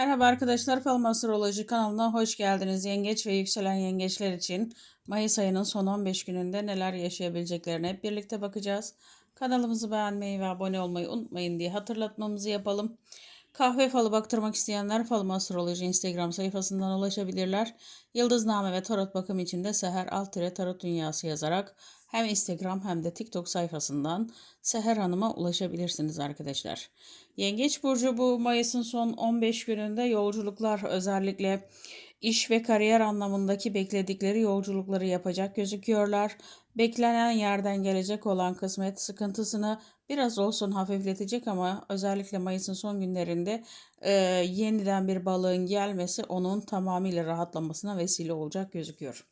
Merhaba arkadaşlar, Falım Astroloji kanalına hoş geldiniz. Yengeç ve yükselen yengeçler için Mayıs ayının son 15 gününde neler yaşayabileceklerine hep birlikte bakacağız. Kanalımızı beğenmeyi ve abone olmayı unutmayın diye hatırlatmamızı yapalım. Kahve falı baktırmak isteyenler Falım Astroloji Instagram sayfasından ulaşabilirler. Yıldızname ve tarot bakım için de Seher Alt Tarot Dünyası yazarak hem Instagram hem de TikTok sayfasından Seher Hanım'a ulaşabilirsiniz arkadaşlar. Yengeç Burcu bu Mayıs'ın son 15 gününde yolculuklar özellikle iş ve kariyer anlamındaki bekledikleri yolculukları yapacak gözüküyorlar. Beklenen yerden gelecek olan kısmet sıkıntısını biraz olsun hafifletecek ama özellikle Mayıs'ın son günlerinde e, yeniden bir balığın gelmesi onun tamamıyla rahatlamasına vesile olacak gözüküyor.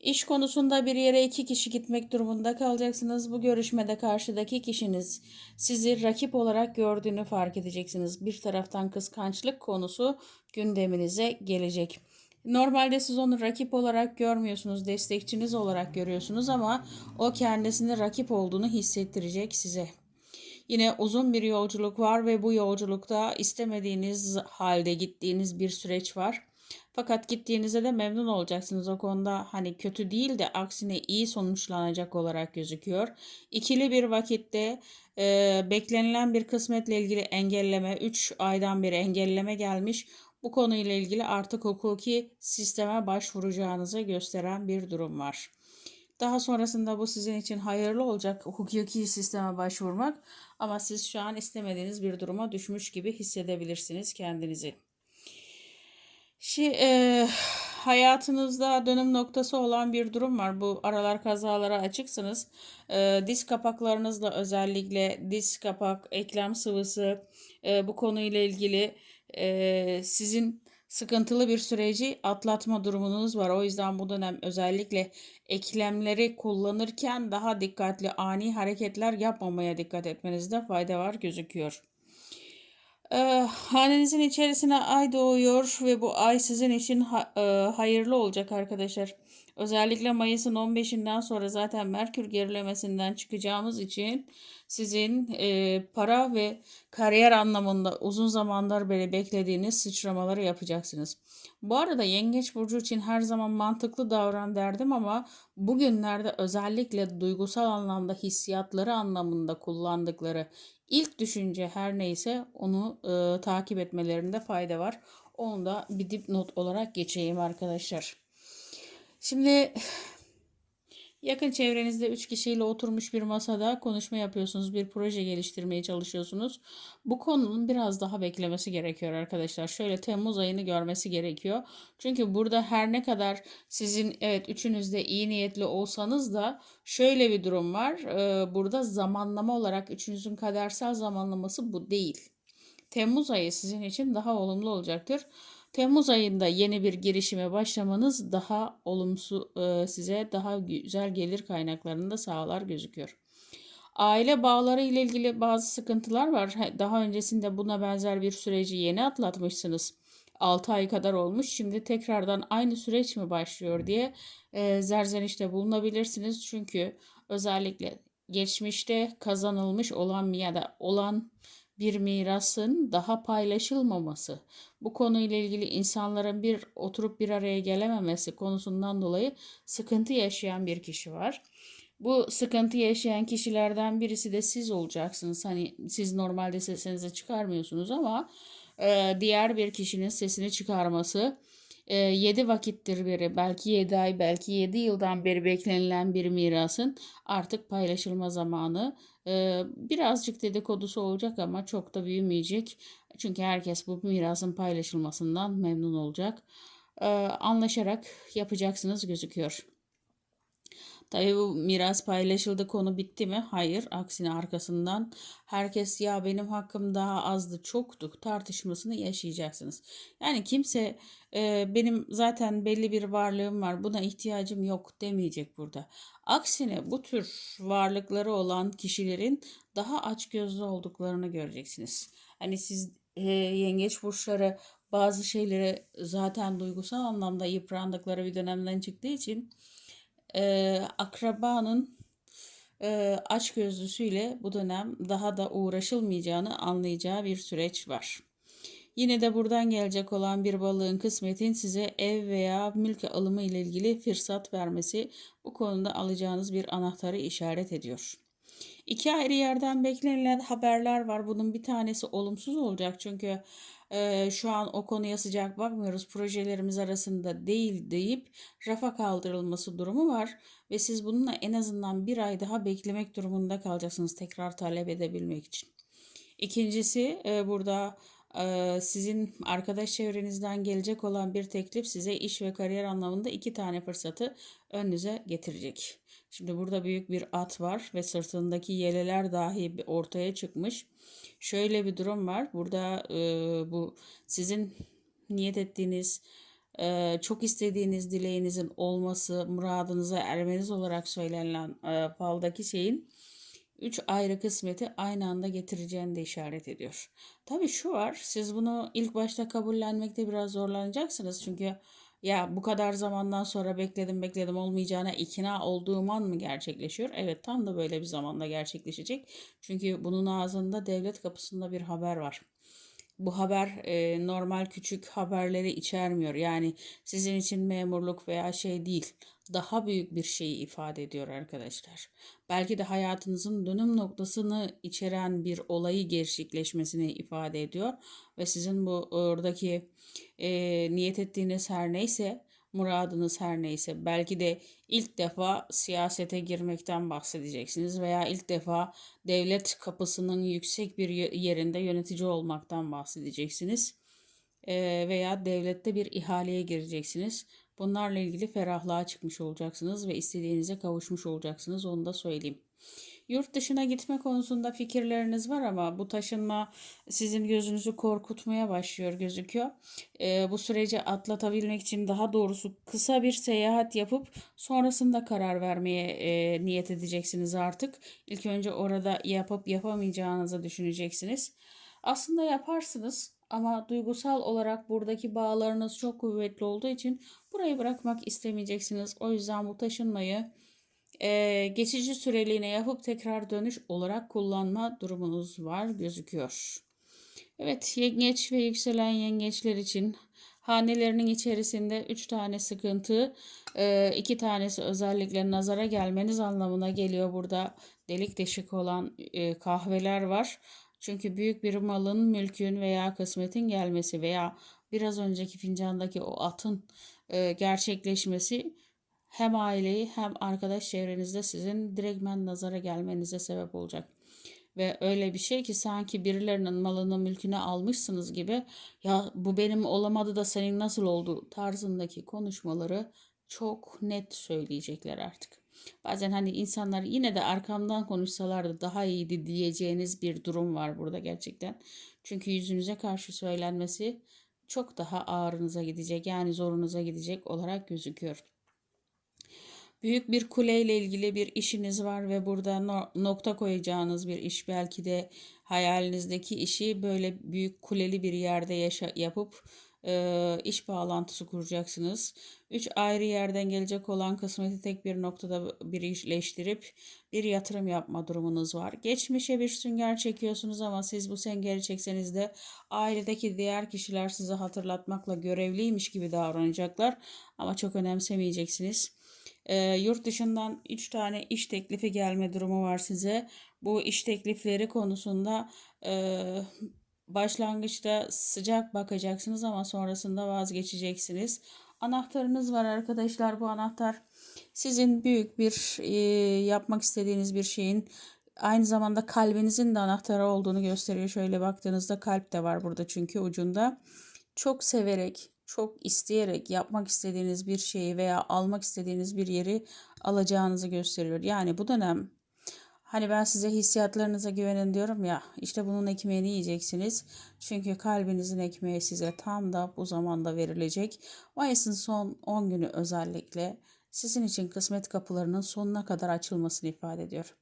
İş konusunda bir yere iki kişi gitmek durumunda kalacaksınız. Bu görüşmede karşıdaki kişiniz sizi rakip olarak gördüğünü fark edeceksiniz. Bir taraftan kıskançlık konusu gündeminize gelecek. Normalde siz onu rakip olarak görmüyorsunuz, destekçiniz olarak görüyorsunuz ama o kendisini rakip olduğunu hissettirecek size. Yine uzun bir yolculuk var ve bu yolculukta istemediğiniz halde gittiğiniz bir süreç var. Fakat gittiğinizde de memnun olacaksınız. O konuda hani kötü değil de aksine iyi sonuçlanacak olarak gözüküyor. İkili bir vakitte e, beklenilen bir kısmetle ilgili engelleme, 3 aydan beri engelleme gelmiş. Bu konuyla ilgili artık hukuki sisteme başvuracağınızı gösteren bir durum var. Daha sonrasında bu sizin için hayırlı olacak hukuki sisteme başvurmak ama siz şu an istemediğiniz bir duruma düşmüş gibi hissedebilirsiniz kendinizi. Şey, e, hayatınızda dönüm noktası olan bir durum var. Bu aralar kazalara açıksınız. E, diz kapaklarınızla özellikle diz kapak, eklem sıvısı e, bu konuyla ilgili e, sizin sıkıntılı bir süreci atlatma durumunuz var. O yüzden bu dönem özellikle eklemleri kullanırken daha dikkatli ani hareketler yapmamaya dikkat etmenizde fayda var gözüküyor. E, hanenizin içerisine ay doğuyor ve bu ay sizin için ha, e, hayırlı olacak arkadaşlar. Özellikle Mayıs'ın 15'inden sonra zaten Merkür gerilemesinden çıkacağımız için sizin e, para ve kariyer anlamında uzun zamanlar beri beklediğiniz sıçramaları yapacaksınız. Bu arada Yengeç Burcu için her zaman mantıklı davran derdim ama bugünlerde özellikle duygusal anlamda hissiyatları anlamında kullandıkları ilk düşünce her neyse onu e, takip etmelerinde fayda var. Onu da bir dipnot olarak geçeyim arkadaşlar. Şimdi yakın çevrenizde 3 kişiyle oturmuş bir masada konuşma yapıyorsunuz, bir proje geliştirmeye çalışıyorsunuz. Bu konunun biraz daha beklemesi gerekiyor arkadaşlar. Şöyle Temmuz ayını görmesi gerekiyor. Çünkü burada her ne kadar sizin evet üçünüz de iyi niyetli olsanız da şöyle bir durum var. Ee, burada zamanlama olarak üçünüzün kadersel zamanlaması bu değil. Temmuz ayı sizin için daha olumlu olacaktır. Temmuz ayında yeni bir girişime başlamanız daha olumsuz e, size daha güzel gelir kaynaklarını da sağlar gözüküyor. Aile bağları ile ilgili bazı sıkıntılar var. Daha öncesinde buna benzer bir süreci yeni atlatmışsınız. 6 ay kadar olmuş. Şimdi tekrardan aynı süreç mi başlıyor diye e, zerzenişte bulunabilirsiniz. Çünkü özellikle geçmişte kazanılmış olan ya da olan bir mirasın daha paylaşılmaması, bu konuyla ilgili insanların bir oturup bir araya gelememesi konusundan dolayı sıkıntı yaşayan bir kişi var. Bu sıkıntı yaşayan kişilerden birisi de siz olacaksınız. Hani siz normalde sesinizi çıkarmıyorsunuz ama e, diğer bir kişinin sesini çıkarması 7 e, vakittir beri belki 7 ay belki 7 yıldan beri beklenilen bir mirasın artık paylaşılma zamanı e, birazcık dedikodusu olacak ama çok da büyümeyecek. Çünkü herkes bu mirasın paylaşılmasından memnun olacak. E, anlaşarak yapacaksınız gözüküyor. Tabii bu miras paylaşıldı konu bitti mi? Hayır. Aksine arkasından herkes ya benim hakkım daha azdı çoktu tartışmasını yaşayacaksınız. Yani kimse e, benim zaten belli bir varlığım var buna ihtiyacım yok demeyecek burada. Aksine bu tür varlıkları olan kişilerin daha açgözlü olduklarını göreceksiniz. Hani siz e, yengeç burçları bazı şeyleri zaten duygusal anlamda yıprandıkları bir dönemden çıktığı için e, akrabanın e, açgözlüsüyle bu dönem daha da uğraşılmayacağını anlayacağı bir süreç var. Yine de buradan gelecek olan bir balığın kısmetin size ev veya mülk alımı ile ilgili fırsat vermesi bu konuda alacağınız bir anahtarı işaret ediyor. İki ayrı yerden beklenilen haberler var. Bunun bir tanesi olumsuz olacak çünkü e, şu an o konuya sıcak bakmıyoruz. Projelerimiz arasında değil deyip rafa kaldırılması durumu var ve siz bununla en azından bir ay daha beklemek durumunda kalacaksınız tekrar talep edebilmek için. İkincisi e, burada sizin arkadaş çevrenizden gelecek olan bir teklif size iş ve kariyer anlamında iki tane fırsatı önünüze getirecek. Şimdi burada büyük bir at var ve sırtındaki yeleler dahi ortaya çıkmış. Şöyle bir durum var. Burada e, bu sizin niyet ettiğiniz e, çok istediğiniz dileğinizin olması, muradınıza ermeniz olarak söylenen e, faldaki şeyin üç ayrı kısmeti aynı anda getireceğini de işaret ediyor. Tabii şu var, siz bunu ilk başta kabullenmekte biraz zorlanacaksınız çünkü ya bu kadar zamandan sonra bekledim bekledim olmayacağına ikna olduğum an mı gerçekleşiyor? Evet tam da böyle bir zamanda gerçekleşecek. Çünkü bunun ağzında devlet kapısında bir haber var. Bu haber e, normal küçük haberleri içermiyor. Yani sizin için memurluk veya şey değil. Daha büyük bir şeyi ifade ediyor arkadaşlar. Belki de hayatınızın dönüm noktasını içeren bir olayı gerçekleşmesini ifade ediyor. Ve sizin bu oradaki e, niyet ettiğiniz her neyse muradınız her neyse belki de ilk defa siyasete girmekten bahsedeceksiniz veya ilk defa devlet kapısının yüksek bir yerinde yönetici olmaktan bahsedeceksiniz veya devlette bir ihaleye gireceksiniz. Bunlarla ilgili ferahlığa çıkmış olacaksınız ve istediğinize kavuşmuş olacaksınız onu da söyleyeyim. Yurt dışına gitme konusunda fikirleriniz var ama bu taşınma sizin gözünüzü korkutmaya başlıyor gözüküyor. E, bu süreci atlatabilmek için daha doğrusu kısa bir seyahat yapıp sonrasında karar vermeye e, niyet edeceksiniz artık. İlk önce orada yapıp yapamayacağınızı düşüneceksiniz. Aslında yaparsınız ama duygusal olarak buradaki bağlarınız çok kuvvetli olduğu için burayı bırakmak istemeyeceksiniz. O yüzden bu taşınmayı e, geçici süreliğine yapıp tekrar dönüş olarak kullanma durumunuz var gözüküyor. Evet yengeç ve yükselen yengeçler için hanelerinin içerisinde 3 tane sıkıntı, 2 tanesi özellikle nazara gelmeniz anlamına geliyor. Burada delik deşik olan kahveler var. Çünkü büyük bir malın, mülkün veya kısmetin gelmesi veya biraz önceki fincandaki o atın gerçekleşmesi hem aileyi hem arkadaş çevrenizde sizin direktmen nazara gelmenize sebep olacak. Ve öyle bir şey ki sanki birilerinin malını mülkünü almışsınız gibi ya bu benim olamadı da senin nasıl oldu tarzındaki konuşmaları çok net söyleyecekler artık. Bazen hani insanlar yine de arkamdan konuşsalardı daha iyiydi diyeceğiniz bir durum var burada gerçekten. Çünkü yüzünüze karşı söylenmesi çok daha ağrınıza gidecek yani zorunuza gidecek olarak gözüküyor. Büyük bir kuleyle ilgili bir işiniz var ve burada no nokta koyacağınız bir iş belki de hayalinizdeki işi böyle büyük kuleli bir yerde yaşa yapıp e, iş bağlantısı kuracaksınız. Üç ayrı yerden gelecek olan kısmeti tek bir noktada birleştirip bir yatırım yapma durumunuz var. Geçmişe bir sünger çekiyorsunuz ama siz bu süngeri çekseniz de ailedeki diğer kişiler size hatırlatmakla görevliymiş gibi davranacaklar ama çok önemsemeyeceksiniz. E, yurt dışından 3 tane iş teklifi gelme durumu var size. Bu iş teklifleri konusunda e, başlangıçta sıcak bakacaksınız ama sonrasında vazgeçeceksiniz. Anahtarınız var arkadaşlar. Bu anahtar sizin büyük bir e, yapmak istediğiniz bir şeyin aynı zamanda kalbinizin de anahtarı olduğunu gösteriyor. Şöyle baktığınızda kalp de var burada çünkü ucunda. Çok severek, çok isteyerek yapmak istediğiniz bir şeyi veya almak istediğiniz bir yeri alacağınızı gösteriyor. Yani bu dönem hani ben size hissiyatlarınıza güvenin diyorum ya işte bunun ekmeğini yiyeceksiniz. Çünkü kalbinizin ekmeği size tam da bu zamanda verilecek. Mayıs'ın son 10 günü özellikle sizin için kısmet kapılarının sonuna kadar açılmasını ifade ediyor.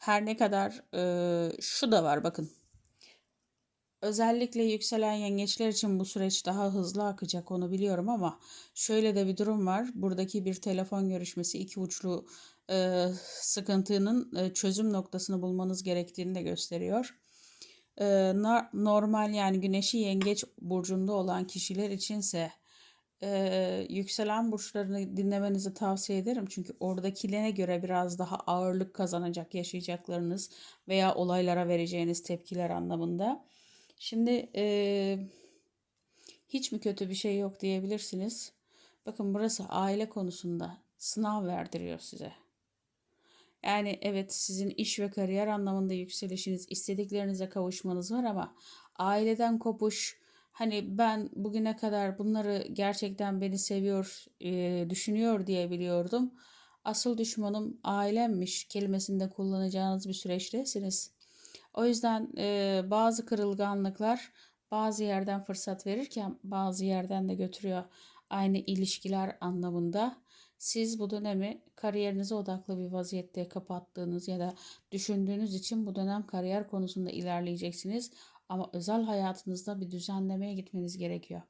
Her ne kadar e, şu da var bakın Özellikle yükselen yengeçler için bu süreç daha hızlı akacak onu biliyorum ama şöyle de bir durum var. Buradaki bir telefon görüşmesi iki uçlu e, sıkıntının e, çözüm noktasını bulmanız gerektiğini de gösteriyor. e, normal yani güneşi yengeç burcunda olan kişiler içinse e, yükselen burçlarını dinlemenizi tavsiye ederim. Çünkü oradakilere göre biraz daha ağırlık kazanacak yaşayacaklarınız veya olaylara vereceğiniz tepkiler anlamında. Şimdi e, hiç mi kötü bir şey yok diyebilirsiniz. Bakın burası aile konusunda sınav verdiriyor size. Yani evet sizin iş ve kariyer anlamında yükselişiniz, istediklerinize kavuşmanız var ama aileden kopuş, hani ben bugüne kadar bunları gerçekten beni seviyor, düşünüyor diye biliyordum. Asıl düşmanım ailemmiş kelimesinde kullanacağınız bir süreçtesiniz. O yüzden e, bazı kırılganlıklar bazı yerden fırsat verirken bazı yerden de götürüyor. Aynı ilişkiler anlamında. Siz bu dönemi kariyerinize odaklı bir vaziyette kapattığınız ya da düşündüğünüz için bu dönem kariyer konusunda ilerleyeceksiniz. Ama özel hayatınızda bir düzenlemeye gitmeniz gerekiyor.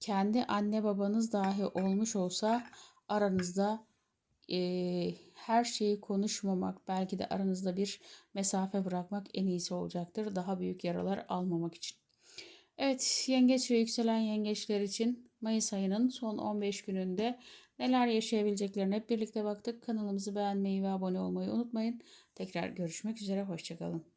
Kendi anne babanız dahi olmuş olsa aranızda eee, her şeyi konuşmamak, belki de aranızda bir mesafe bırakmak en iyisi olacaktır. Daha büyük yaralar almamak için. Evet, yengeç ve yükselen yengeçler için Mayıs ayının son 15 gününde neler yaşayabileceklerine hep birlikte baktık. Kanalımızı beğenmeyi ve abone olmayı unutmayın. Tekrar görüşmek üzere, hoşçakalın.